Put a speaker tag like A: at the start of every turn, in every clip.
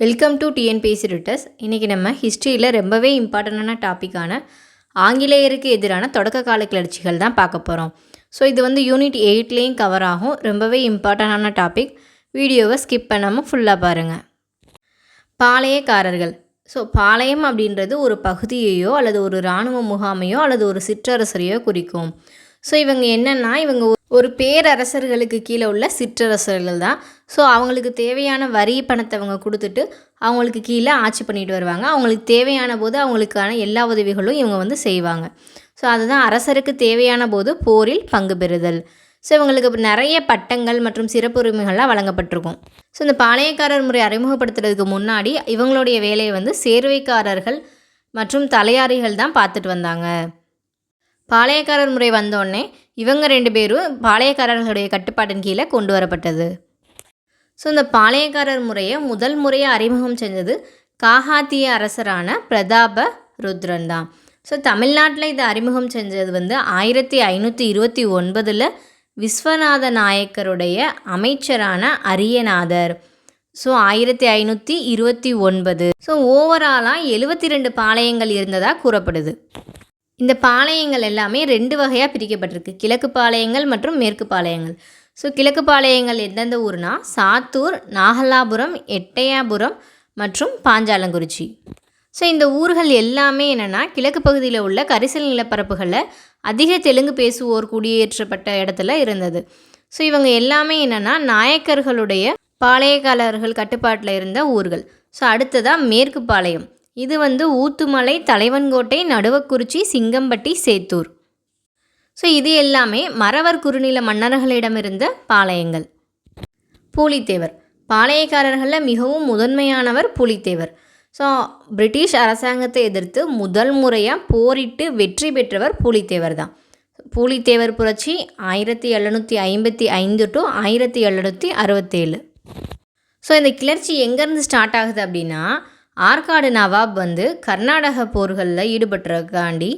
A: Welcome to TNPSC ரிட்டர்ஸ் இன்றைக்கி நம்ம ஹிஸ்ட்ரியில் ரொம்பவே இம்பார்ட்டண்டான டாப்பிக்கான ஆங்கிலேயருக்கு எதிரான தொடக்க கால கிளர்ச்சிகள் தான் பார்க்க போகிறோம் ஸோ இது வந்து யூனிட் எயிட்லேயும் கவர் ஆகும். ரொம்பவே இம்பார்ட்டண்டான டாபிக் வீடியோவை ஸ்கிப் பண்ணாமல் ஃபுல்லாக பாருங்கள் பாளையக்காரர்கள். ஸோ பாளையம் அப்படின்றது ஒரு பகுதியையோ அல்லது ஒரு இராணுவ முகாமையோ அல்லது ஒரு சிற்றரசரையோ குறிக்கும். ஸோ இவங்க என்னென்னா இவங்க ஒரு- பேரரசர்களுக்கு கீழே உள்ள சிற்றரசர்கள் தான். ஸோ அவங்களுக்கு தேவையான வரி பணத்தை அவங்க கொடுத்துட்டு அவங்களுக்கு கீழே ஆட்சி பண்ணிட்டு வருவாங்க. அவங்களுக்கு தேவையான போது அவங்களுக்கான எல்லா உதவிகளும் இவங்க வந்து செய்வாங்க. ஸோ அதுதான் அரசருக்கு தேவையான போது போரில் பங்கு பெறுதல். ஸோ இவங்களுக்கு நிறைய பட்டங்கள் மற்றும் சிறப்புரிமைகள்லாம் வழங்கப்பட்டிருக்கும். ஸோ இந்த பாளையக்காரர் முறை அறிமுகப்படுத்துறதுக்கு முன்னாடி இவங்களுடைய வேலையை வந்து சேர்வைக்காரர்கள் மற்றும் தலையாரிகள் தான் பார்த்துட்டு வந்தாங்க. பாளையக்காரர் முறை வந்தோடனே இவங்க ரெண்டு பேரும் பாளையக்காரர்களுடைய கட்டுப்பாட்டின் கீழே கொண்டு வரப்பட்டது. ஸோ இந்த பாளையக்காரர் முறையை முதல் முறையாக அறிமுகம் செஞ்சது காஹாத்திய அரசரான பிரதாப ருத்ரன் தான். ஸோ தமிழ்நாட்டில் இதை அறிமுகம் செஞ்சது வந்து ஆயிரத்தி ஐநூற்றி இருபத்தி ஒன்பதில் விஸ்வநாத நாயக்கருடைய அமைச்சரான அரியநாதர். ஸோ ஆயிரத்தி ஐநூற்றி இருபத்தி ஒன்பது. ஸோ ஓவராலாக எழுபத்தி ரெண்டு பாளையங்கள் இருந்ததாக கூறப்படுது. இந்த பாளையங்கள் எல்லாமே ரெண்டு வகையாக பிரிக்கப்பட்டிருக்கு. கிழக்கு பாளையங்கள் மற்றும் மேற்கு பாளையங்கள். ஸோ கிழக்கு பாளையங்கள் எந்தெந்த ஊர்னா சாத்தூர் நாகலாபுரம் எட்டயாபுரம் மற்றும் பாஞ்சாலங்குறிச்சி. ஸோ இந்த ஊர்கள் எல்லாமே என்னென்னா கிழக்கு பகுதியில் உள்ள கரிசல் நிலப்பரப்புகளில் அதிக தெலுங்கு பேசுவோர் குடியேற்றப்பட்ட இடத்துல இருந்தது. ஸோ இவங்க எல்லாமே என்னென்னா நாயக்கர்களுடைய பாளையக்காரர்கள் கட்டுப்பாட்டில் இருந்த ஊர்கள். ஸோ அடுத்ததாக மேற்கு பாளையம். இது வந்து ஊத்துமலை தலைவன்கோட்டை நடுவக்குறிச்சி சிங்கம்பட்டி சேத்தூர். ஸோ இது எல்லாமே மறவர் குறுநில மன்னர்களிடமிருந்த பாளையங்கள். பூலித்தேவர். பாளையக்காரர்களில் மிகவும் முதன்மையானவர் பூலித்தேவர். ஸோ பிரிட்டிஷ் அரசாங்கத்தை எதிர்த்து முதல் முறையாக போரிட்டு வெற்றி பெற்றவர் பூலித்தேவர் தான். பூலித்தேவர் புரட்சி ஆயிரத்தி எழுநூற்றி ஐம்பத்தி ஐந்து டு ஆயிரத்தி எழுநூற்றி அறுபத்தேழு. ஸோ இந்த கிளர்ச்சி எங்கேருந்து ஸ்டார்ட் ஆகுது அப்படின்னா ஆற்காடு நவாப் வந்து கர்நாடக போர்களில் ஈடுபட்டுறக்காண்டி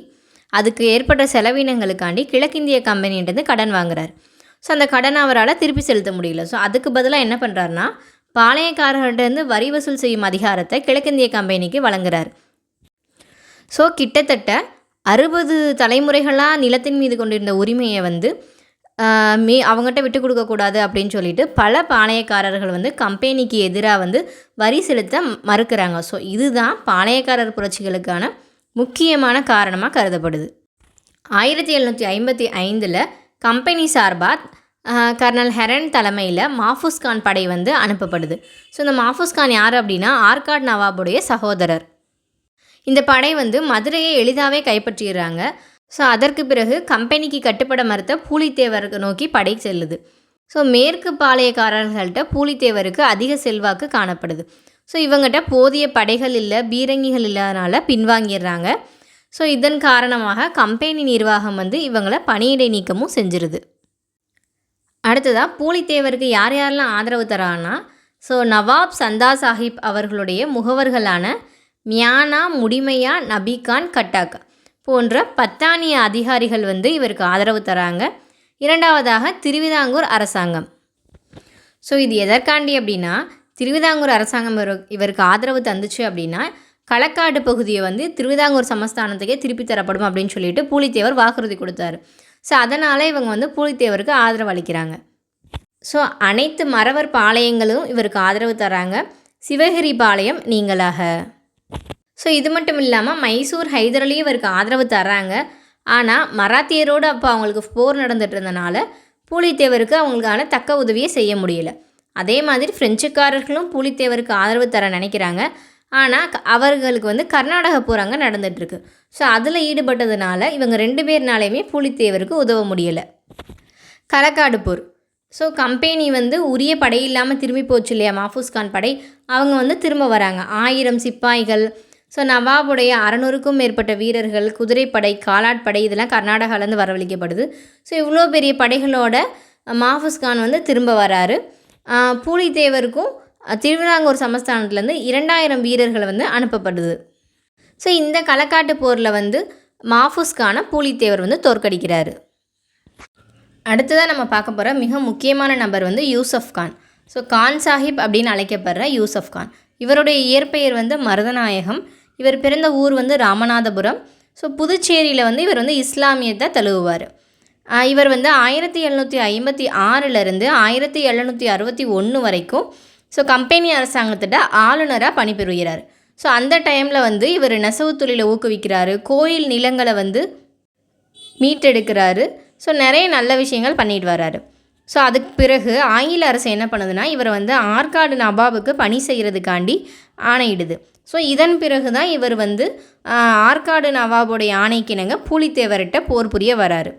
A: அதுக்கு ஏற்பட்ட செலவினங்களுக்காண்டி கிழக்கிந்திய கம்பெனின்றது கடன் வாங்குறார். ஸோ அந்த கடனை அவரால் திருப்பி செலுத்த முடியல. ஸோ அதுக்கு பதிலாக என்ன பண்ணுறாருனா பாளையக்காரர்கிட்டேருந்து வரி வசூல் செய்யும் அதிகாரத்தை கிழக்கிந்திய கம்பெனிக்கு வழங்குறார். ஸோ கிட்டத்தட்ட அறுபது தலைமுறைகளாக நிலத்தின் மீது கொண்டிருந்த உரிமையை வந்து மீ அவங்ககிட்ட விட்டு கொடுக்கக்கூடாது அப்படின்னு சொல்லிட்டு பல பாளையக்காரர்கள் வந்து கம்பெனிக்கு எதிராக வந்து வரி செலுத்த மறுக்கிறாங்க. ஸோ இதுதான் பாளையக்காரர் புரட்சிகளுக்கான முக்கியமான காரணமாக கருதப்படுது. ஆயிரத்தி எழுநூற்றி ஐம்பத்தி ஐந்தில் கம்பெனி சார்பாக கர்னல் ஹெரன் தலைமையில் மாஃபூஸ் கான் படை வந்து அனுப்பப்படுது. ஸோ இந்த மாஃபூஸ் கான் யார் அப்படின்னா ஆர்காட் நவாபுடைய சகோதரர். இந்த படை வந்து மதுரையை எளிதாகவே கைப்பற்றிடுறாங்க. ஸோ அதற்கு பிறகு கம்பெனிக்கு கட்டுப்பட மறுத்த பூலித்தேவருக்கு நோக்கி படை செல்லுது. ஸோ மேற்கு பாளையக்காரர்கள்ட்ட பூலித்தேவருக்கு அதிக செல்வாக்கு காணப்படுது. ஸோ இவங்ககிட்ட போதிய படைகள் இல்லை பீரங்கிகள் இல்லாதனால பின்வாங்கிடுறாங்க. ஸோ இதன் காரணமாக கம்பெனி நிர்வாகம் வந்து இவங்களை பணியிடை நீக்கமும் செஞ்சிருது. அடுத்ததாக பூலித்தேவருக்கு யார் யாரெல்லாம் ஆதரவு தரான்னா ஸோ நவாப் சந்தா சாஹிப் அவர்களுடைய முகவர்களான மியானா முடிமையா நபிகான் கட்டாக். போன்ற பத்தானிய அதிகாரிகள் வந்து இவருக்கு ஆதரவு தராங்க. இரண்டாவதாக திருவிதாங்கூர் அரசாங்கம். ஸோ இது எதற்காண்டி அப்படின்னா திருவிதாங்கூர் அரசாங்கம் இவருக்கு ஆதரவு தந்துச்சு அப்படின்னா களக்காடு பகுதியை வந்து திருவிதாங்கூர் சமஸ்தானத்துக்கே திருப்பி தரப்படும் அப்படின்னு சொல்லிட்டு பூலித்தேவர் வாக்குறுதி கொடுத்தாரு. ஸோ அதனால் இவங்க வந்து பூலித்தேவருக்கு ஆதரவு அளிக்கிறாங்க. ஸோ அனைத்து மறவர் பாளையங்களும் இவருக்கு ஆதரவு தராங்க. சிவகிரி பாளையம் நீங்களாக. ஸோ இது மட்டும் இல்லாமல் மைசூர் ஹைதரலியும் இவருக்கு ஆதரவு தர்றாங்க. ஆனால் மராத்தியரோடு அப்போ அவங்களுக்கு போர் நடந்துட்டு இருந்தனால பூலித்தேவருக்கு அவங்களுக்கான தக்க உதவியை செய்ய முடியல. அதே மாதிரி பிரெஞ்சுக்காரர்களும் பூலித்தேவருக்கு ஆதரவு தர நினைக்கிறாங்க. ஆனால் அவர்களுக்கு வந்து கர்நாடக போர் அங்கே நடந்துகிட்ருக்கு ஸோ அதில் ஈடுபட்டதுனால இவங்க ரெண்டு பேர்னாலையுமே பூலித்தேவருக்கு உதவ முடியலை. களக்காடு போர். ஸோ கம்பெனி வந்து உரிய படை இல்லாமல் திரும்பி போச்சு இல்லையா? மாஃபூஸ் கான் படை. அவங்க வந்து திரும்ப வராங்க. ஆயிரம் சிப்பாய்கள் ஸோ நவாபுடைய அறநூறுக்கும் மேற்பட்ட வீரர்கள் குதிரைப்படை காலாட்படை இதெல்லாம் கர்நாடகாலேருந்து வரவழைக்கப்படுது. ஸோ இவ்வளோ பெரிய படைகளோட மாஃபூஸ் கான் வந்து திரும்ப வராரு. பூலித்தேவருக்கும் திருவிழாங்கூர் சமஸ்தானத்துலேருந்து இரண்டாயிரம் வீரர்கள் வந்து அனுப்பப்படுது. ஸோ இந்த களக்காட்டு போரில் வந்து மாஃபூஸ்கான பூலித்தேவர் வந்து தோற்கடிக்கிறாரு. அடுத்ததாக நம்ம பார்க்க போகிற மிக முக்கியமான நபர் வந்து யூசஃப் கான். ஸோ கான் சாஹிப் அப்படின்னு அழைக்கப்படுற யூசப் கான். இவருடைய இயற்பெயர் வந்து மருதநாயகம். இவர் பிறந்த ஊர் வந்து ராமநாதபுரம். ஸோ புதுச்சேரியில் வந்து இவர் வந்து இஸ்லாமியத்தை தழுவுவார். இவர் வந்து ஆயிரத்தி எழுநூற்றி ஐம்பத்தி ஆறிலிருந்து ஆயிரத்தி எழுநூற்றி அறுபத்தி ஒன்று வரைக்கும் ஸோ கம்பெனி அரசாங்கத்திட்ட ஆளுநராக பணிபுரிகிறார் ஸோ அந்த டைமில் வந்து இவர் நெசவு தொழிலை ஊக்குவிக்கிறாரு. கோயில் நிலங்களை வந்து மீட்டெடுக்கிறாரு. ஸோ நிறைய நல்ல விஷயங்கள் பண்ணிட்டு வராரு. ஸோ அதுக்கு பிறகு ஆங்கில அரசு என்ன பண்ணுதுன்னா இவரை வந்து ஆற்காடு நவாபுக்கு பணி செய்கிறதுக்காண்டி ஆணையிடுது. ஸோ இதன் பிறகு தான் இவர் வந்து ஆற்காடு நவாபுடைய ஆணைக்கிணங்க பூலித்தேவர்கிட்ட போர் புரிய வராரு.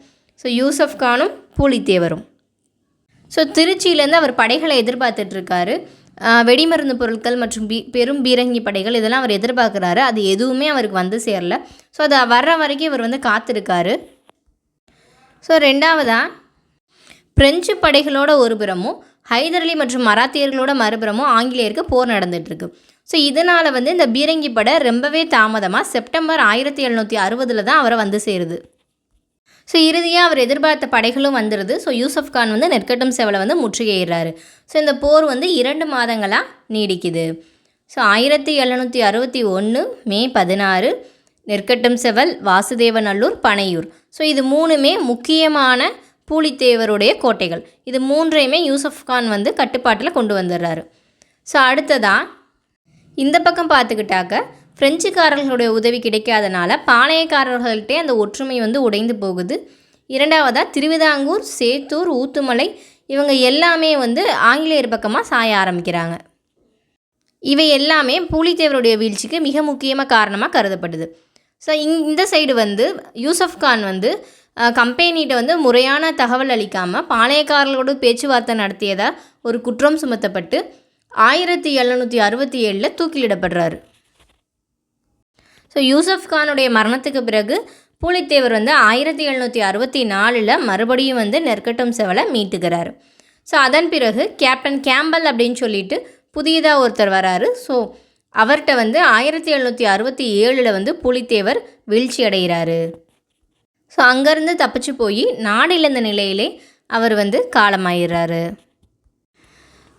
A: ஸோ யூசப் கானும் பூலித்தேவரும். ஸோ திருச்சியிலேருந்து அவர் படைகளை எதிர்பார்த்துட்ருக்காரு. வெடிமருந்து பொருட்கள் மற்றும் பீ பெரும் பீரங்கி படைகள் இதெல்லாம் அவர் எதிர்பார்க்குறாரு. அது எதுவுமே அவருக்கு வந்து சேரல. ஸோ அது வர்ற வரைக்கும் இவர் வந்து காத்திருக்காரு. ஸோ ரெண்டாவதாக பிரெஞ்சு படைகளோட ஒரு புறமும் ஹைதர் அலி மற்றும் மராத்தியர்களோட மறுபுறமும் ஆங்கிலேயருக்கு போர் நடந்துகிட்ருக்கு ஸோ இதனால் வந்து இந்த பீரங்கி படை ரொம்பவே தாமதமாக செப்டம்பர் ஆயிரத்தி எழுநூற்றி அறுபதில் தான் அவரை வந்து சேருது. ஸோ இறுதியாக அவர் எதிர்பார்த்த படைகளும் வந்துடுது ஸோ யூசப் கான் வந்து நெற்கட்டும் செவலை வந்து முற்றுகையிடுறாரு. ஸோ இந்த போர் வந்து இரண்டு மாதங்களாக நீடிக்குது. ஸோ ஆயிரத்தி எழுநூற்றி அறுபத்தி ஒன்று மே பதினாறு நெற்கட்டும் செவல் வாசுதேவநல்லூர் பனையூர். ஸோ இது மூணுமே முக்கியமான பூலித்தேவருடைய கோட்டைகள். இது மூன்றையுமே யூசப் கான் வந்து கட்டுப்பாட்டில் கொண்டு வந்துடுறாரு. ஸோ அடுத்ததாக இந்த பக்கம் பார்த்துக்கிட்டாக்க பிரெஞ்சுக்காரர்களுடைய உதவி கிடைக்காதனால பாளையக்காரர்கள்ட்டே அந்த ஒற்றுமை வந்து உடைந்து போகுது. இரண்டாவதாக திருவிதாங்கூர் சேத்தூர் ஊத்துமலை இவங்க எல்லாமே வந்து ஆங்கிலேயர் பக்கமாக சாய ஆரம்பிக்கிறாங்க. இவை எல்லாமே பூலித்தேவருடைய வீழ்ச்சிக்கு மிக முக்கியமாக காரணமாக கருதப்படுது. ஸோ இங் இந்த சைடு வந்து யூசப் கான் வந்து கம்பெனிகிட்ட வந்து முறையான தகவல் அளிக்காமல் பாளையக்காரர்களோடு பேச்சுவார்த்தை நடத்தியதாக ஒரு குற்றம் சுமத்தப்பட்டு ஆயிரத்தி எழுநூற்றி அறுபத்தி ஏழில் தூக்கிலிடப்படுறாரு. ஸோ யூசப் கானுடைய மரணத்துக்கு பிறகு பூலித்தேவர் வந்து ஆயிரத்தி எழுநூற்றி அறுபத்தி நாலில் மறுபடியும் வந்து நெற்கட்டும் செவலை மீட்டுக்கிறார் ஸோ அதன் பிறகு கேப்டன் கேம்பல் அப்படின்னு சொல்லிட்டு புதியதாக ஒருத்தர் வராரு. ஸோ அவர்கிட்ட வந்து ஆயிரத்தி எழுநூற்றி அறுபத்தி ஏழில் வந்து புலித்தேவர் வீழ்ச்சி அடைகிறாரு. ஸோ அங்கேருந்து தப்பிச்சு போய் நாடு இழந்த நிலையிலே அவர் வந்து காலமாயிடுறாரு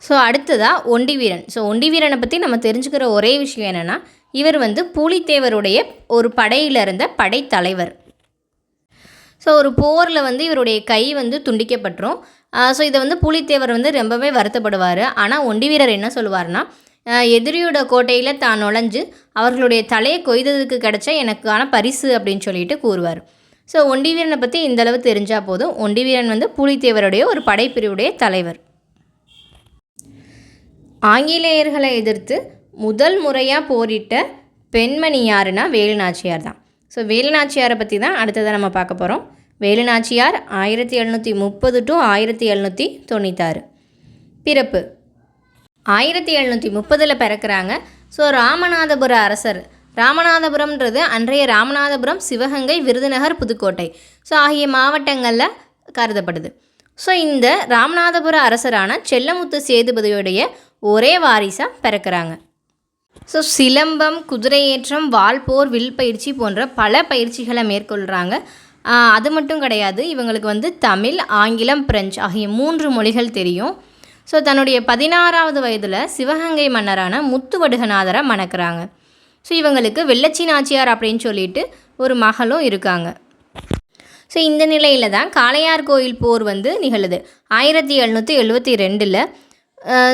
A: ஸோ அடுத்ததாக ஒண்டி வீரன். ஸோ ஒண்டி வீரனை பற்றி நம்ம தெரிஞ்சுக்கிற ஒரே விஷயம் என்னென்னா இவர் வந்து பூலித்தேவருடைய ஒரு படையில் இருந்த படைத்தலைவர் ஸோ ஒரு போரில் வந்து இவருடைய கை வந்து துண்டிக்கப்பட்டுரும். ஸோ இதை வந்து பூலித்தேவர் வந்து ரொம்பவே வருத்தப்படுவார். ஆனால் ஒண்டி வீரர் என்ன சொல்லுவார்னா எதிரியோட கோட்டையில் தான் நுழைஞ்சு அவர்களுடைய தலையை கொய்ததுக்கு கிடைச்ச எனக்கான பரிசு அப்படின்னு சொல்லிட்டு கூறுவார். ஸோ ஒண்டி வீரனை பற்றி இந்தளவு தெரிஞ்சால் போதும். ஒண்டி வீரன் வந்து பூலித்தேவருடைய ஒரு படைப்பிரிவுடைய தலைவர். ஆங்கிலேயர்களை எதிர்த்து முதல் முறையாக போரிட்ட பெண்மணி யாருன்னா வேலுநாச்சியார் தான். ஸோ வேலுநாச்சியாரை பற்றி தான் அடுத்ததாக நம்ம பார்க்க போகிறோம் வேலுநாச்சியார் ஆயிரத்தி எழுநூற்றி முப்பது டு ஆயிரத்தி எழுநூற்றி தொண்ணூத்தாறு. பிறப்பு. ஆயிரத்தி எழுநூற்றி முப்பதில் பிறக்கிறாங்க. ஸோ ராமநாதபுர அரசர். ராமநாதபுரம்ன்றது அன்றைய ராமநாதபுரம் சிவகங்கை விருதுநகர் புதுக்கோட்டை. ஸோ ஆகிய மாவட்டங்களில் கருதப்படுது. ஸோ இந்த ராமநாதபுர அரசரான செல்லமுத்து சேதுபதியுடைய ஒரே வாரிசாக பிறக்கிறாங்க. ஸோ சிலம்பம் குதிரையேற்றம் வால்போர் வில் பயிற்சி போன்ற பல பயிற்சிகளை மேற்கொள்கிறாங்க அது மட்டும் கிடையாது இவங்களுக்கு வந்து தமிழ் ஆங்கிலம் பிரெஞ்சு ஆகிய மூன்று மொழிகள் தெரியும். ஸோ தன்னுடைய பதினாறாவது வயதில் சிவகங்கை மன்னரான முத்துவடுகநாதரை மணக்கிறாங்க. ஸோ இவங்களுக்கு வெள்ளச்சி நாச்சியார் அப்படின்னு சொல்லிட்டு ஒரு மகளும் இருக்காங்க. ஸோ இந்த நிலையில் தான் காளையார் கோயில் போர் வந்து நிகழுது. ஆயிரத்தி எழுநூற்றி எழுபத்தி ரெண்டில்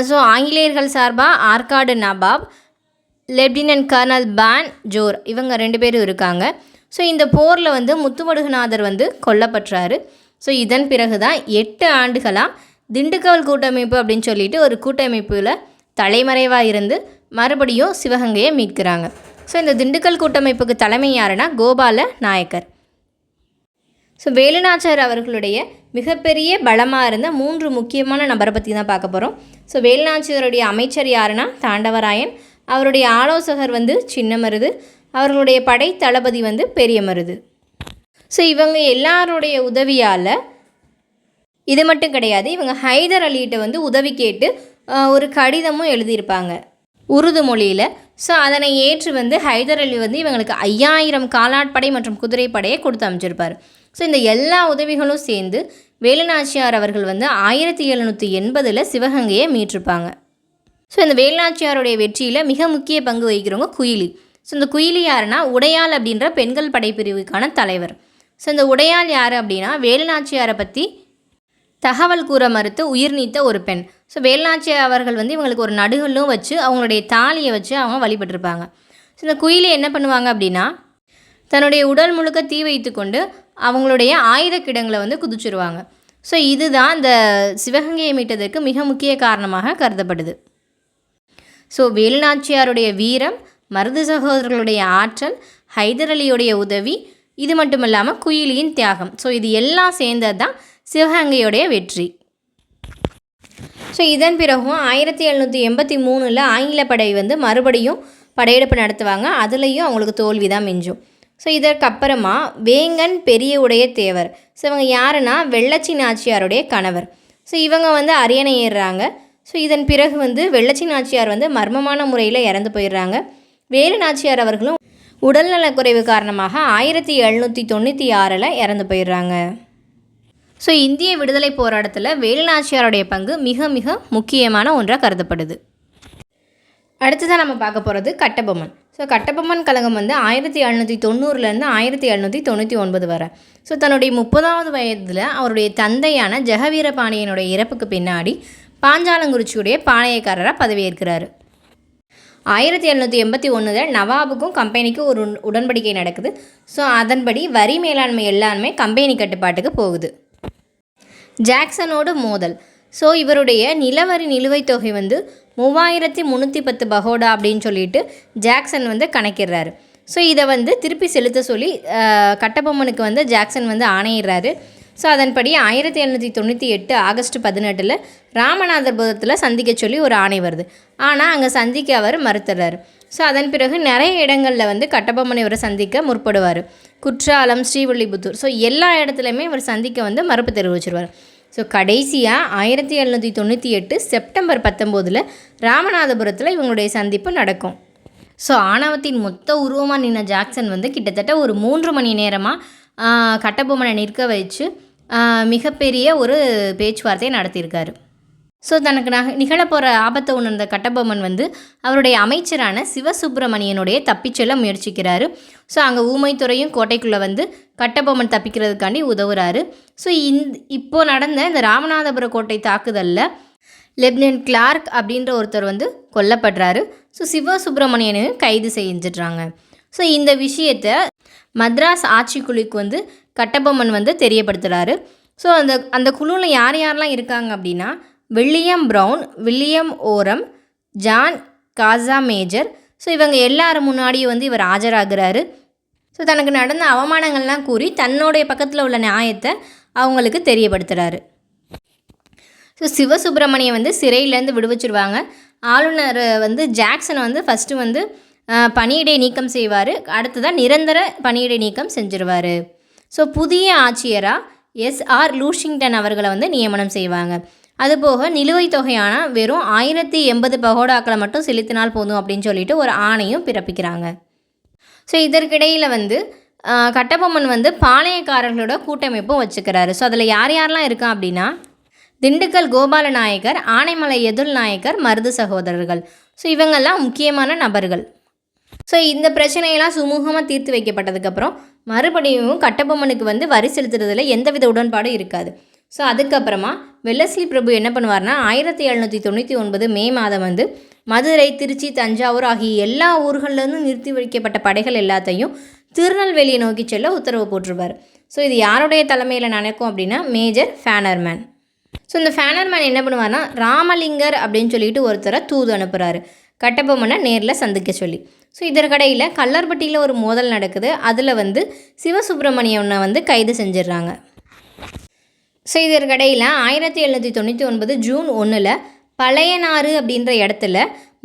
A: ஸோ ஆங்கிலேயர்கள் சார்பாக ஆற்காடு நவாப் லெப்டினன்ட் கர்னல் பான் ஜோர் இவங்க ரெண்டு பேரும் இருக்காங்க. ஸோ இந்த போரில் வந்து முத்துமடுகுநாதர் வந்து கொல்லப்பட்டாரு ஸோ இதன் பிறகு தான் எட்டு ஆண்டுகளாக திண்டுக்கல் கூட்டமைப்பு அப்படின்னு சொல்லிட்டு ஒரு கூட்டமைப்பில் தலைமறைவாக இருந்து மறுபடியும் சிவகங்கையை மீட்கிறாங்க. ஸோ இந்த திண்டுக்கல் கூட்டமைப்புக்கு தலைமை யாருன்னா கோபால நாயக்கர். ஸோ வேலுநாச்சார் அவர்களுடைய மிகப்பெரிய பலமாக இருந்த மூன்று முக்கியமான நபரை பற்றி தான் பார்க்க போகிறோம் ஸோ வேலுநாச்சியாருடைய அமைச்சர் யாருன்னா தாண்டவராயன். அவருடைய ஆலோசகர் வந்து சின்னமருது. அவர்களுடைய படை தளபதி வந்து பெரிய மருது ஸோ இவங்க எல்லாருடைய உதவியால் இது மட்டும் கிடையாது இவங்க ஹைதர் அலிகிட்ட வந்து உதவி கேட்டு ஒரு கடிதமும் எழுதியிருப்பாங்க. உருது மொழியில். ஸோ அதனை ஏற்று வந்து ஹைதர் அலி வந்து இவங்களுக்கு ஐயாயிரம் காலாட்படை மற்றும் குதிரைப்படையை கொடுத்து அமைச்சிருப்பார் ஸோ இந்த எல்லா உதவிகளும் சேர்ந்து வேலுநாச்சியார் அவர்கள் வந்து ஆயிரத்தி எழுநூற்றி எண்பதில் சிவகங்கையை மீட்டிருப்பாங்க. ஸோ இந்த வேலுநாச்சியாருடைய வெற்றியில் மிக முக்கிய பங்கு வகிக்கிறவங்க குயிலி. ஸோ இந்த குயிலி யாருன்னா உடையாள் அப்படின்ற பெண்கள் படைப்பிரிவுக்கான தலைவர். ஸோ இந்த உடையாள் யார் அப்படின்னா வேலுநாச்சியாரை பற்றி தகவல் கூற மறுத்து உயிர் நீத்த ஒரு பெண். ஸோ வேலுநாச்சியார் அவர்கள் வந்து இவங்களுக்கு ஒரு நடுகளும் வச்சு அவங்களுடைய தாலியை வச்சு அவங்க வழிபட்டிருப்பாங்க. ஸோ இந்த குயிலி என்ன பண்ணுவாங்க அப்படின்னா தன்னுடைய உடல் முழுக்க தீ வைத்து கொண்டு அவங்களுடைய ஆயுத கிடங்களை வந்து குதிச்சிருவாங்க. ஸோ இதுதான் இந்த சிவகங்கையை மீட்டதற்கு மிக முக்கிய காரணமாக கருதப்படுது. ஸோ வேலுநாச்சியாருடைய வீரம் மருது சகோதரர்களுடைய ஆற்றல் ஹைதர் அலியுடைய உதவி இது மட்டும் இல்லாமல் குயிலியின் தியாகம். ஸோ இது எல்லாம் சேர்ந்தது தான் சிவகங்கையுடைய வெற்றி. ஸோ இதன் பிறகும் ஆயிரத்தி எழுநூற்றி எண்பத்தி மூணில் ஆங்கில படை வந்து மறுபடியும் படையெடுப்பு நடத்துவாங்க. அதுலேயும் அவங்களுக்கு தோல்வி தான் மிஞ்சும். ஸோ இதற்கப்புறமா வேங்கன் பெரிய உடைய தேவர். ஸோ இவங்க யாருன்னா? வெள்ளச்சி நாச்சியாருடைய கணவர். ஸோ இவங்க வந்து அரியணை ஏறுறாங்க. ஸோ இதன் பிறகு வந்து வெள்ளச்சி நாச்சியார் வந்து மர்மமான முறையில் இறந்து போயிடுறாங்க. வேலு நாச்சியார் அவர்களும் உடல்நலக்குறைவு காரணமாக ஆயிரத்தி எழுநூற்றி தொண்ணூற்றி ஆறில் இறந்து போயிடுறாங்க. ஸோ இந்திய விடுதலை போராட்டத்தில் வேலு நாச்சியாருடைய பங்கு மிக மிக முக்கியமான ஒன்றாக கருதப்படுது. அடுத்ததாக நம்ம பார்க்க போகிறது கட்டபொம்மன். ஸோ கட்டபொம்மன் கழகம் வந்து ஆயிரத்தி எழுநூற்றி தொண்ணூறுலேருந்து ஆயிரத்தி எழுநூற்றி தொண்ணூற்றி ஒன்பது வரை. ஸோ தன்னுடைய முப்பதாவது வயதில் அவருடைய தந்தையான ஜெகவீர பாண்டியனுடைய இறப்புக்கு பின்னாடி பாஞ்சாலங்குறிச்சியுடைய பாளையக்காரராக பதவியேற்கிறார். ஆயிரத்தி எழுநூற்றி எண்பத்தி ஒன்றில் நவாபுக்கும் கம்பெனிக்கும் ஒரு உடன்படிக்கை நடக்குது. ஸோ அதன்படி வரி மேலாண்மை எல்லாமே கம்பெனி கட்டுப்பாட்டுக்கு போகுது. ஜாக்சனோடு மோதல். ஸோ இவருடைய நிலவரி நிலுவைத் தொகை வந்து மூவாயிரத்தி முந்நூற்றி பத்து பகோடா அப்படின்னு சொல்லிட்டு ஜாக்சன் வந்து கணக்கிடுறாரு. ஸோ இதை வந்து திருப்பி செலுத்த சொல்லி கட்டபொம்மனுக்கு வந்து ஜாக்சன் வந்து ஆணையிடுறாரு. ஸோ அதன்படி ஆயிரத்தி எழுநூற்றி தொண்ணூற்றி எட்டு ஆகஸ்ட் பதினெட்டில் ராமநாதபுரத்தில் சந்திக்க சொல்லி ஒரு ஆணை வருது. ஆனால் அங்கே சந்திக்க அவர் மறுத்துறாரு. ஸோ அதன் பிறகு நிறைய இடங்களில் வந்து கட்டபொம்மன் இவரை சந்திக்க முற்படுவார். குற்றாலம் ஸ்ரீவில்லிபுத்தூர் ஸோ எல்லா இடத்துலையுமே இவர் சந்திக்க வந்து மறுப்பு தெரிவிச்சிருவார். ஸோ கடைசியாக ஆயிரத்தி எழுநூற்றி தொண்ணூற்றி எட்டு செப்டம்பர் பத்தொம்போதில் ராமநாதபுரத்தில் இவங்களுடைய சந்திப்பு நடக்கும். ஸோ ஆணவத்தின் மொத்த உருவமாக நின்ன ஜாக்சன் வந்து கிட்டத்தட்ட ஒரு மூன்று மணி நேரமாக கட்டபொம்மனை நிற்க வச்சு மிகப்பெரிய ஒரு பேச்சுவார்த்தையை நடத்தியிருக்காரு. ஸோ தனக்கு நக நிகழப்போகிற ஆபத்தை உணர்ந்த கட்டபொம்மன் வந்து அவருடைய அமைச்சரான சிவசுப்பிரமணியனுடைய தப்பிச்செல்ல முயற்சிக்கிறாரு. ஸோ அங்கே ஊமைத்துறையும் கோட்டைக்குள்ளே வந்து கட்டபொம்மன் தப்பிக்கிறதுக்காண்டி உதவுறாரு. ஸோ இந்த இப்போது நடந்த இந்த ராமநாதபுர கோட்டை தாக்குதலில் லெப்டினன்ட் கிளார்க் அப்படின்ற ஒருத்தர் வந்து கொல்லப்படுறாரு. ஸோ சிவசுப்பிரமணியனையும் கைது செஞ்சிடுறாங்க. ஸோ இந்த விஷயத்தை மத்ராஸ் ஆட்சிக்குழுக்கு வந்து கட்டபொம்மன் வந்து தெரியப்படுத்துகிறாரு ஸோ அந்த அந்த குழுவில் யார் யாரெல்லாம் இருக்காங்க அப்படின்னா William Brown William Oram John so இவங்க எல்லாரும் முன்னாடியும் வந்து இவர் ஆஜராகிறாரு. ஸோ தனக்கு நடந்த அவமானங்கள்லாம் கூறி தன்னுடைய பக்கத்தில் உள்ள நியாயத்தை அவங்களுக்கு தெரியப்படுத்துகிறாரு ஸோ சிவசுப்பிரமணியம் வந்து சிறையிலேருந்து விடுவிச்சிருவாங்க. ஆளுநர் வந்து ஜாக்சன் வந்து ஃபஸ்ட்டு வந்து பணியிடை நீக்கம் செய்வார். அடுத்ததாக நிரந்தர பணியிடை நீக்கம் செஞ்சிருவார். ஸோ புதிய ஆட்சியராக எஸ்ஆர் லூஷிங்டன் அவர்களை வந்து நியமனம் செய்வாங்க. அதுபோக நிலுவைத் தொகையான வெறும் ஆயிரத்தி எண்பது பகோடாக்களை மட்டும் செலுத்தினால் போதும் அப்படின்னு சொல்லிட்டு ஒரு ஆணையும் பிறப்பிக்கிறாங்க. ஸோ இதற்கிடையில் வந்து கட்டபொம்மன் வந்து பாளையக்காரர்களோட கூட்டமைப்பும் வச்சுக்கிறாரு. ஸோ அதில் யார் யாரெல்லாம் இருக்கா அப்படின்னா திண்டுக்கல் கோபால நாயக்கர் ஆனைமலை எதுல் நாயக்கர் மருது சகோதரர்கள். ஸோ இவங்கெல்லாம் முக்கியமான நபர்கள். ஸோ இந்த பிரச்சனையெல்லாம் சுமூகமாக தீர்த்து வைக்கப்பட்டதுக்கப்புறம் மறுபடியும் கட்டபொம்மனுக்கு வந்து வரி செலுத்துறதுல எந்தவித உடன்பாடும் இருக்காது. ஸோ அதுக்கப்புறமா வெல்லஸ்லி பிரபு என்ன பண்ணுவார்னா ஆயிரத்தி எழுநூற்றி தொண்ணூற்றி ஒன்பது மே மாதம் வந்து மதுரை திருச்சி தஞ்சாவூர் ஆகிய எல்லா ஊர்கள்லேருந்து நிறுத்தி வைக்கப்பட்ட படைகள் எல்லாத்தையும் திருநெல்வேலியை நோக்கி செல்ல உத்தரவு போட்டிருப்பார். ஸோ இது யாருடைய தலைமையில் நடக்கும் அப்படின்னா மேஜர் ஃபேனர்மேன். ஸோ இந்த ஃபேனர்மேன் என்ன பண்ணுவார்னா ராமலிங்கர் அப்படின்னு சொல்லிட்டு ஒருத்தரை தூது அனுப்புகிறாரு கட்டபொம்மனை நேரில் சந்திக்க சொல்லி. ஸோ இதற்கடையில் கல்லர்பட்டியில் ஒரு மோதல் நடக்குது. அதில் வந்து சிவசுப்பிரமணியனை வந்து கைது செஞ்சிடுறாங்க. ஸோ இதற்கிடையில் ஆயிரத்தி எழுநூற்றி தொண்ணூற்றி ஒன்பது ஜூன் ஒன்றில் பழையனாறு அப்படின்ற இடத்துல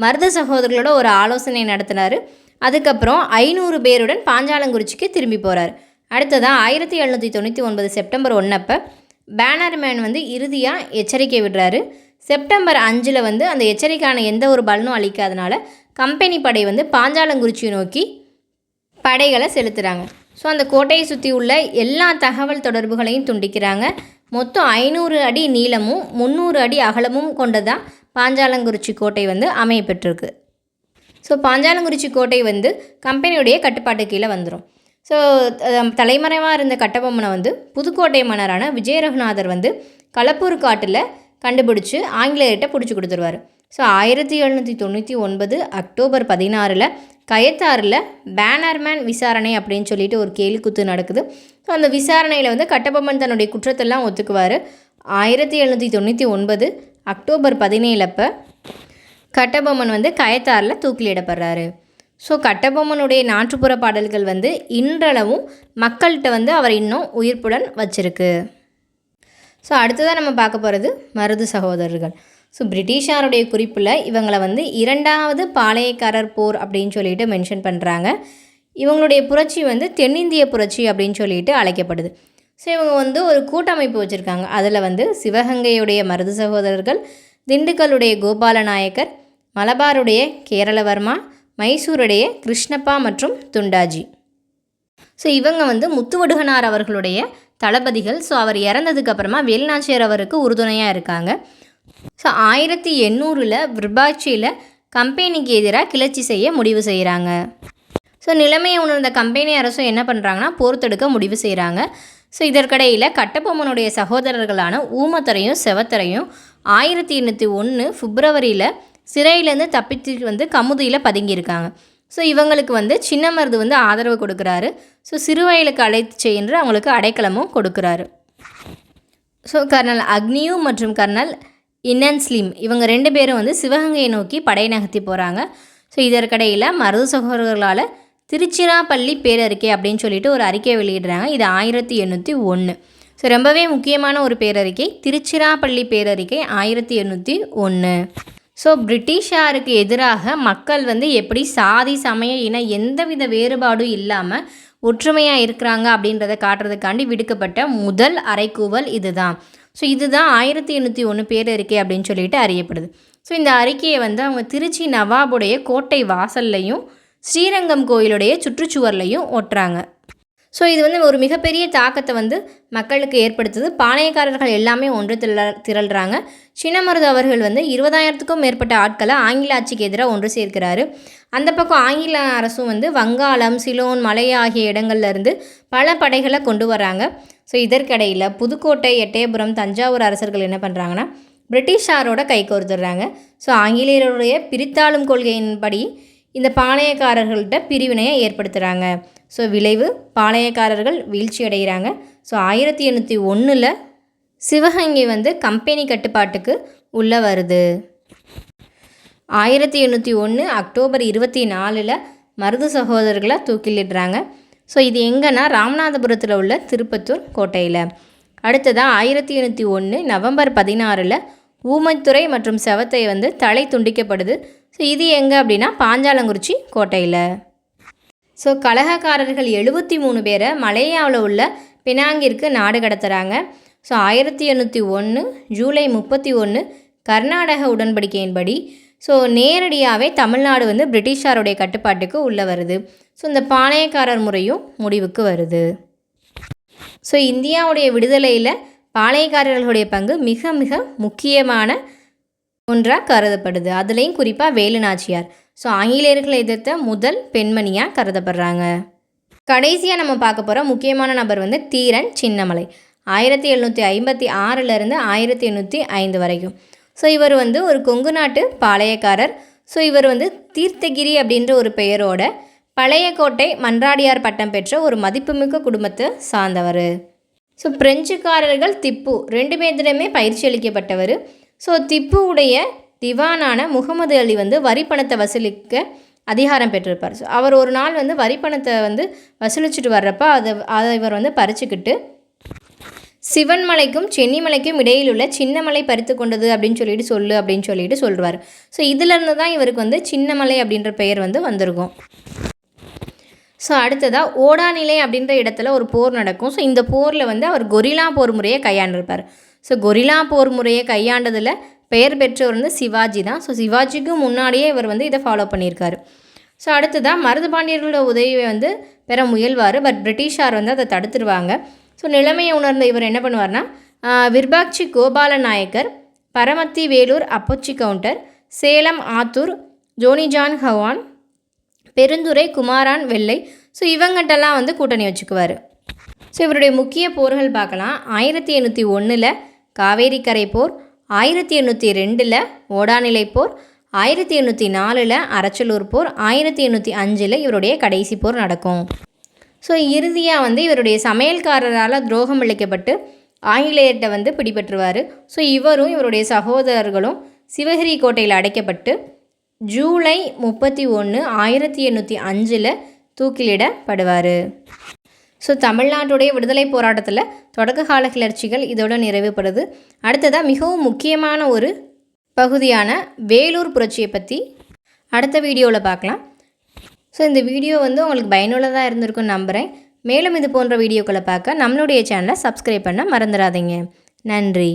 A: மருத சகோதரர்களோட ஒரு ஆலோசனை நடத்தினார். அதுக்கப்புறம் ஐநூறு பேருடன் பாஞ்சாலங்குறிச்சிக்கு திரும்பி போகிறார் அடுத்ததாக ஆயிரத்தி எழுநூற்றி தொண்ணூற்றி ஒன்பது செப்டம்பர் ஒன்றப்போ பேனர்மேன் வந்து இறுதியாக எச்சரிக்கை விடுறாரு. செப்டம்பர் அஞ்சில் வந்து அந்த எச்சரிக்கையான எந்த ஒரு பலனும் அளிக்காதனால கம்பெனி படை வந்து பாஞ்சாலங்குறிச்சியை நோக்கி படைகளை செலுத்துகிறாங்க ஸோ அந்த கோட்டையை சுற்றி உள்ள எல்லா தகவல் தொடர்புகளையும் துண்டிக்கிறாங்க. மொத்தம் ஐநூறு அடி நீளமும் முந்நூறு அடி அகலமும் கொண்டதான் பாஞ்சாலங்குறிச்சி கோட்டை வந்து அமையப்பெற்றிருக்கு ஸோ பாஞ்சாலங்குறிச்சி கோட்டை வந்து கம்பெனியுடைய கட்டுப்பாட்டு கீழே வந்துடும் ஸோ தலைமறைவாக இருந்த கட்டபொம்மனை வந்து புதுக்கோட்டை மன்னரான விஜயரகுநாதர் வந்து களப்பூர் காட்டில் கண்டுபிடிச்சி ஆங்கிலேயர்கிட்ட பிடிச்சி கொடுத்துருவார். ஸோ ஆயிரத்தி எழுநூற்றி தொண்ணூற்றி ஒன்பது அக்டோபர் பதினாறில் கயத்தாறில் பேனர்மேன் விசாரணை அப்படின்னு சொல்லிட்டு ஒரு கேலிக்குத்து நடக்குது. ஸோ அந்த விசாரணையில் வந்து கட்டபொம்மன் தன்னுடைய குற்றத்தெல்லாம் ஒத்துக்குவார். ஆயிரத்தி எழுநூற்றி தொண்ணூற்றி ஒன்பது அக்டோபர் பதினேழப்போ கட்டபொம்மன் வந்து கயத்தாரில் தூக்கிலிடப்படுறாரு. ஸோ கட்டபொம்மனுடைய நாட்டுப்புற பாடல்கள் வந்து இன்றளவும் மக்கள்கிட்ட வந்து அவர் இன்னும் உயிர்ப்புடன் வச்சிருக்கு. ஸோ அடுத்ததாக நம்ம பார்க்க போகிறது மருது சகோதரர்கள். ஸோ பிரிட்டிஷாருடைய குறிப்பில் இவங்களை வந்து இரண்டாவது பாளையக்காரர் போர் அப்படின்னு சொல்லிட்டு மென்ஷன் பண்ணுறாங்க இவங்களுடைய புரட்சி வந்து தென்னிந்திய புரட்சி அப்படின்னு சொல்லிட்டு அழைக்கப்படுது. ஸோ இவங்க வந்து ஒரு கூட்டமைப்பு வச்சுருக்காங்க. அதில் வந்து சிவகங்கையுடைய மருது சகோதரர்கள் திண்டுக்கல்லுடைய கோபால நாயக்கர் மலபாருடைய கேரளவர்மா மைசூருடைய கிருஷ்ணப்பா மற்றும் துண்டாஜி. ஸோ இவங்க வந்து முத்துவடுகனார் அவர்களுடைய தளபதிகள். ஸோ அவர் இறந்ததுக்கப்புறமா வேலுநாச்சியர் அவருக்கு உறுதுணையாக இருக்காங்க. ஸோ ஆயிரத்தி எண்ணூறில் விருபாட்சியில் கம்பெனிக்கு எதிராக கிளர்ச்சி செய்ய முடிவு செய்கிறாங்க ஸோ நிலைமையை உணர்ந்த கம்பெனி அரசும் என்ன பண்ணுறாங்கன்னா போர்த்தெடுக்க முடிவு செய்கிறாங்க ஸோ இதற்கிடையில் கட்டபொம்மனுடைய சகோதரர்களான ஊமத்தரையும் செவத்தரையும் ஆயிரத்தி எண்ணூற்றி ஒன்று பிப்ரவரியில் சிறையிலேருந்து தப்பித்து வந்து கமுதியில் பதுங்கியிருக்காங்க. ஸோ இவங்களுக்கு வந்து சின்ன மருது வந்து ஆதரவு கொடுக்குறாரு. ஸோ சிறுவயலுக்கு அழைத்து சென்று அவங்களுக்கு அடைக்கலமும் கொடுக்குறாரு. ஸோ கர்னல் அக்னியூ மற்றும் கர்னல் இன்னன்ஸ்லீம் இவங்க ரெண்டு பேரும் வந்து சிவகங்கையை நோக்கி படை நகர்த்தி போகிறாங்க ஸோ இதற்கிடையில் மருது சகோதரர்களால் திருச்சிராப்பள்ளி பேரறிக்கை அப்படின்னு சொல்லிட்டு ஒரு அறிக்கை வெளியிடுறாங்க. இது ஆயிரத்தி எண்ணூற்றி ஒன்று ஸோ ரொம்பவே முக்கியமான ஒரு பேரறிக்கை. திருச்சிராப்பள்ளி பேரறிக்கை ஆயிரத்தி எண்ணூற்றி ஒன்று ஸோ பிரிட்டிஷாருக்கு எதிராக மக்கள் வந்து எப்படி சாதி சமய இன எந்தவித வேறுபாடும் இல்லாமல் ஒற்றுமையாக இருக்கிறாங்க அப்படின்றத காட்டுறதுக்காண்டி விடுக்கப்பட்ட முதல் அறைக்கூவல் இதுதான். ஸோ இதுதான் ஆயிரத்தி எண்ணூற்றி ஒன்று பேரறிக்கை அப்படின்னு சொல்லிட்டு அறியப்படுது. ஸோ இந்த அறிக்கையை வந்து அவங்க திருச்சி நவாபுடைய கோட்டை வாசல்லையும் ஸ்ரீரங்கம் கோயிலுடைய சுற்றுச்சுவர்லையும் ஒட்டுறாங்க. ஸோ இது வந்து ஒரு மிகப்பெரிய தாக்கத்தை வந்து மக்களுக்கு ஏற்படுத்துது. பாளையக்காரர்கள் எல்லாமே ஒன்று திரள திரள்றாங்க. சின்னமருது அவர்கள் வந்து இருபதாயிரத்துக்கும் மேற்பட்ட ஆட்களை ஆங்கில ஆட்சிக்கு எதிராக ஒன்று சேர்க்கிறாரு. அந்த பக்கம் ஆங்கில அரசும் வந்து வங்காளம் சிலோன் மலை ஆகிய இடங்கள்லேருந்து பல படைகளை கொண்டு வராங்க ஸோ இதற்கிடையில் புதுக்கோட்டை எட்டயபுரம் தஞ்சாவூர் அரசர்கள் என்ன பண்ணுறாங்கன்னா பிரிட்டிஷாரோட கை கோர்த்துடுறாங்க ஸோ ஆங்கிலேயருடைய பிரித்தாளும் கொள்கையின்படி இந்த பாளையக்காரர்கள்ட்ட பிரிவினையை ஏற்படுத்துகிறாங்க ஸோ விளைவு பாளையக்காரர்கள் வீழ்ச்சி அடைகிறாங்க. ஸோ ஆயிரத்தி எண்ணூற்றி ஒன்றில் சிவகங்கை வந்து கம்பெனி கட்டுப்பாட்டுக்கு உள்ளே வருது. ஆயிரத்தி எண்ணூற்றி ஒன்று அக்டோபர் இருபத்தி நாலில் மருது சகோதரர்களை தூக்கிலிடுறாங்க. ஸோ இது எங்கன்னா ராமநாதபுரத்தில் உள்ள திருப்பத்தூர் கோட்டையில். அடுத்ததாக ஆயிரத்தி எண்ணூற்றி ஒன்று நவம்பர் பதினாறில் ஊமைத்துறை மற்றும் செவத்தை வந்து தலை துண்டிக்கப்படுது. ஸோ இது எங்கே அப்படின்னா பாஞ்சாலங்குறிச்சி கோட்டையில். ஸோ கலகக்காரர்கள் எழுபத்தி மூணு பேரை மலேயாவில் உள்ள பினாங்கிற்கு நாடு கடத்துகிறாங்க ஸோ ஆயிரத்தி எண்ணூற்றி ஒன்று ஜூலை முப்பத்தி ஒன்று கர்நாடக உடன்படிக்கையின்படி ஸோ நேரடியாகவே தமிழ்நாடு வந்து பிரிட்டிஷாருடைய கட்டுப்பாட்டுக்கு உள்ளே வருது. ஸோ இந்த பாளையக்காரர் முறையும் முடிவுக்கு வருது. ஸோ இந்தியாவுடைய விடுதலையில் பாளையக்காரர்களுடைய பங்கு மிக மிக முக்கியமான ஒன்றாக கருதப்படுது. அதுலேயும் குறிப்பாக வேலுநாச்சியார் ஸோ ஆங்கிலேயர்களை எதிர்த்த முதல் பெண்மணியாக கருதப்படுறாங்க. கடைசியாக நம்ம பார்க்க போகிற முக்கியமான நபர் வந்து தீரன் சின்னமலை. ஆயிரத்தி எழுநூற்றி ஐம்பத்தி ஆறிலிருந்து ஆயிரத்தி எண்ணூற்றி ஐந்து வரைக்கும். ஸோ இவர் வந்து ஒரு கொங்கு நாட்டு பாளையக்காரர். ஸோ இவர் வந்து தீர்த்தகிரி அப்படின்ற ஒரு பெயரோட பழையக்கோட்டை மன்றாடியார் பட்டம் பெற்ற ஒரு மதிப்புமிக்க குடும்பத்தை சார்ந்தவர். ஸோ பிரெஞ்சுக்காரர்கள் திப்பு. ரெண்டு பேர்த்திடமே பயிற்சி அளிக்கப்பட்டவர். ஸோ திப்புவுடைய திவானான முகமது அலி வந்து வரி பணத்தை வசூலிக்க அதிகாரம் பெற்றிருப்பார். ஸோ அவர் ஒரு நாள் வந்து வரி பணத்தை வந்து வசூலிச்சுட்டு வர்றப்ப அதை அதை இவர் வந்து பறிச்சுக்கிட்டு சிவன்மலைக்கும் சென்னிமலைக்கும் இடையில் உள்ள சின்னமலை பறித்து கொண்டது அப்படின்னு சொல்லிட்டு சொல்லு அப்படின்னு சொல்லிட்டு சொல்லுவார் ஸோ இதிலிருந்து தான் இவருக்கு வந்து சின்னமலை அப்படின்ற பெயர் வந்து வந்திருக்கும். ஸோ அடுத்ததாக ஓடாநிலை அப்படின்ற இடத்துல ஒரு போர் நடக்கும். ஸோ இந்த போரில் வந்து அவர் கொரில்லா போர் முறையை கையாண்டிருப்பார். ஸோ கொரில்லா போர் முறையை கையாண்டதில் பெயர் பெற்றவர் வந்து சிவாஜி தான். ஸோ சிவாஜிக்கு முன்னாடியே இவர் வந்து இதை ஃபாலோ பண்ணியிருக்காரு. ஸோ அடுத்ததாக மருதுபாண்டியர்களோட உதவியை வந்து பெற முயல்வார். பட் பிரிட்டிஷார் வந்து அதை தடுத்துருவாங்க. ஸோ நிலைமையை உணர்ந்த இவர் என்ன பண்ணுவார்னா விர்பாக்சி கோபால நாயக்கர் பரமத்தி வேலூர் அப்பொச்சி கவுண்டர் சேலம் ஆத்தூர் ஜோனிஜான் ஹவான் பெருந்துறை குமாரான் வெள்ளை. ஸோ இவங்ககிட்டலாம் வந்து கூட்டணி வச்சுக்குவார். ஸோ இவருடைய முக்கிய போர்கள் பார்க்கலாம். ஆயிரத்தி எண்ணூற்றி ஒன்றில் காவேரி கரை போர் ஆயிரத்தி எண்ணூற்றி ரெண்டில் ஓடாநிலை போர் ஆயிரத்தி எண்ணூற்றி நாலில் அரச்சலூர் போர் ஆயிரத்தி எண்ணூற்றி அஞ்சில் இவருடைய கடைசி போர் நடக்கும். ஸோ இறுதியாக வந்து இவருடைய சமையல்காரரால் துரோகம் இழைக்கப்பட்டு ஆங்கிலேயர்கிட்ட வந்து பிடிபட்டுருவார் ஸோ இவரும் இவருடைய சகோதரர்களும் சிவகிரி கோட்டையில் அடைக்கப்பட்டு ஜூலை முப்பத்தி ஒன்று ஆயிரத்தி எண்ணூற்றி அஞ்சில் தூக்கிலிடப்படுவார். ஸோ தமிழ்நாட்டுடைய விடுதலை போராட்டத்தில் தொடக்க கால கிளர்ச்சிகள் இதோட நிறைவுபடுது. அடுத்ததாக மிகவும் முக்கியமான ஒரு பகுதியான வேலூர் புரட்சியை பற்றி அடுத்த வீடியோவில் பார்க்கலாம் ஸோ இந்த வீடியோ வந்து உங்களுக்கு பயனுள்ளதாக இருந்திருக்கும்னு நம்புகிறேன் மேலும் இது போன்ற வீடியோக்களை பார்க்க நம்மளுடைய சேனலை சப்ஸ்கிரைப் பண்ண மறந்துடாதீங்க. நன்றி.